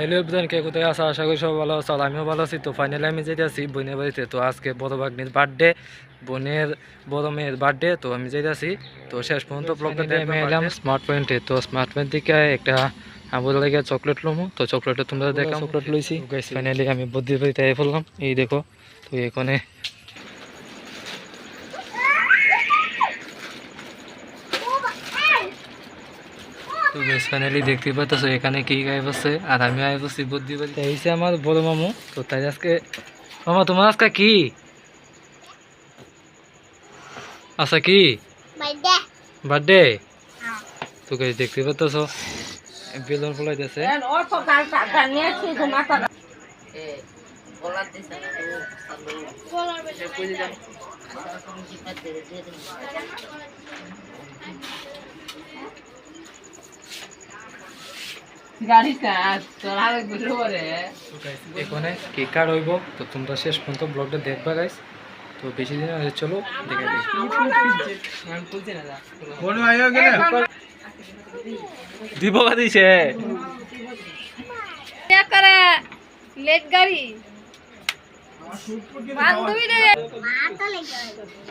Hello everyone কে কোথায়? আসা আশা করি সব ভালো আছো আমিও ভালো আছি। তো ফাইনালি আমি যেতে আছি বোনের বাড়িতে। তো আজকে বড় ভাগ্নির বার্থডে বোনের বড় মেয়ের বার্থডে তো আমি যেতে আছি। তো শেষ পর্যন্ত ব্লগটা আমি এলাম স্মার্ট পয়েন্টে তো স্মার্ট পয়েন্ট থেকে একটা আবুল লাগে চকলেট লমো। তো চকলেটটা তোমরা দেখো চকলেট লইছি। ফাইনালি আমি বুদ্ধির বাড়িতে ফেললাম এই দেখো তো এখানে তো বেশ ফাইনালি দেখতে পাচ্ছ এখানে কি গায়ে বসছে আর আমি আয় বসছি বুদ্ধি বাড়ি এইছে আমার বড় মামু। তো তাই আজকে মামা তোমার আজকে কি? আচ্ছা কি? বার্থডে। তো গাইস দেখতে পাচ্ছ বেলুন ফুলাইতেছে। এখানে কেক কাট হইব? তো তোমরা শেষ পর্যন্ত ব্লগটা দেখবা গাইস তো বেশি দিন আগে চলো দেখে দিব দিছে। লেট গাড়ি।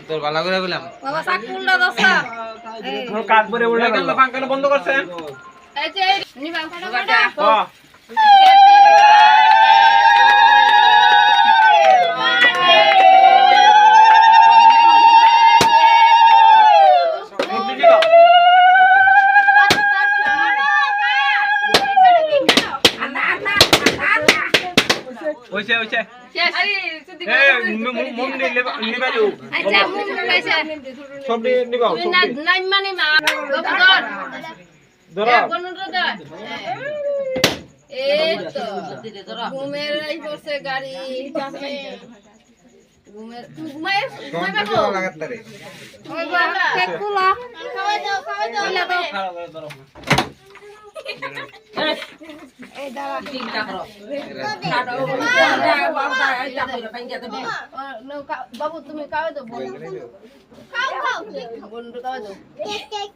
তোর ভালো করে বললাম। বাবা সাকুলটা দসা কাজ করে উল্টা গেল বন্ধ করছেন? ওইছে ওইছে। নিলে নিবা যাও আচ্ছা মুখ লাইছে সব নিবা না নাই মানে মা। বাবা? গাড়ি তুমি খাওয়া দাও। काय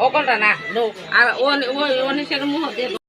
ও কোনটা না লোক আর ওই ওই অনেক মুহূর্তে